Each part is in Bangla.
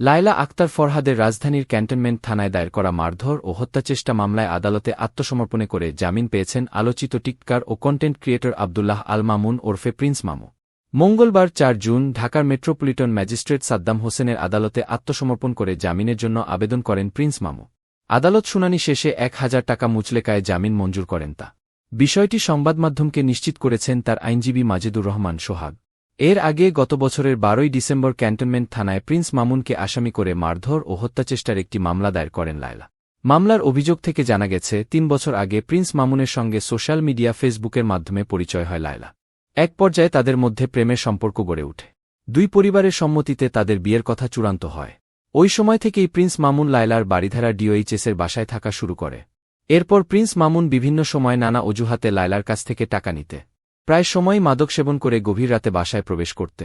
লায়লা আক্তার ফরহাদের রাজধানীর ক্যান্টনমেন্ট থানায় দায়ের করা মারধর ও হত্যাচেষ্টা মামলায় আদালতে আত্মসমর্পণে করে জামিন পেয়েছেন আলোচিত টিককার ও কন্টেন্ট ক্রিয়েটর আবদুল্লাহ আল মামুন ওরফে প্রিন্স মামু। মঙ্গলবার চার জুন ঢাকার মেট্রোপলিটন ম্যাজিস্ট্রেট সাদ্দাম হোসেনের আদালতে আত্মসমর্পণ করে জামিনের জন্য আবেদন করেন প্রিন্স মামু। আদালত শুনানি শেষে এক হাজার টাকা মুচলেকায় জামিন মঞ্জুর করেন তা। বিষয়টি সংবাদমাধ্যমকে নিশ্চিত করেছেন তার আইনজীবী মাজেদুর রহমান সোহাগ। এর আগে গত বছরের বারোই ডিসেম্বর ক্যান্টনমেন্ট থানায় প্রিন্স মামুনকে আসামি করে মারধর ও হত্যাচেষ্টার একটি মামলা দায়ের করেন লায়লা। মামলার অভিযোগ থেকে জানা গেছে, তিন বছর আগে প্রিন্স মামুনের সঙ্গে সোশ্যাল মিডিয়া ফেসবুকের মাধ্যমে পরিচয় হয় লায়লা। এক পর্যায়ে তাদের মধ্যে প্রেমের সম্পর্ক গড়ে ওঠে। দুই পরিবারের সম্মতিতে তাদের বিয়ের কথা চূড়ান্ত হয়। ওই সময় থেকেই প্রিন্স মামুন লায়লার বাড়িধারা ডিওএইচএসের বাসায় থাকা শুরু করে। এরপর প্রিন্স মামুন বিভিন্ন সময় নানা অজুহাতে লায়লার কাছ থেকে টাকা নিতে। প্রায় সময়ই মাদক সেবন করে গভীর রাতে বাসায় প্রবেশ করতে।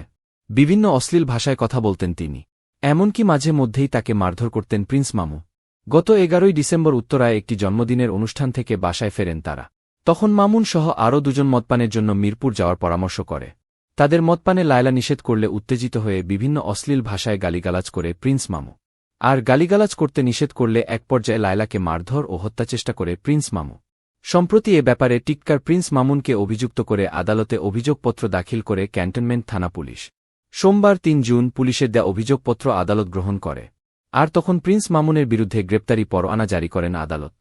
বিভিন্ন অশ্লীল ভাষায় কথা বলতেন তিনি। এমনকি মাঝে মধ্যেই তাকে মারধর করতেন প্রিন্স মামু। গত এগারোই ডিসেম্বর উত্তরায় একটি জন্মদিনের অনুষ্ঠান থেকে বাসায় ফেরেন তারা। তখন মামুন সহ আরও দুজন মদপানের জন্য মিরপুর যাওয়ার পরামর্শ করে। তাদের মদপানে লায়লা নিষেধ করলে উত্তেজিত হয়ে বিভিন্ন অশ্লীল ভাষায় গালিগালাজ করে প্রিন্স মামু। আর গালিগালাজ করতে নিষেধ করলে এক পর্যায়ে লায়লাকে মারধর ও হত্যাচেষ্টা করে প্রিন্স মামু। সম্প্রতি এ ব্যাপারে টিক্কার প্রিন্স মামুনকে অভিযুক্ত করে আদালতে অভিযোগপত্র দাখিল করে ক্যান্টনমেন্ট থানা পুলিশ। সোমবার তিন জুন পুলিশের দেয়া অভিযোগপত্র আদালত গ্রহণ করে। আর তখন প্রিন্স মামুনের বিরুদ্ধে গ্রেপ্তারি পরোয়ানা জারি করেন আদালত।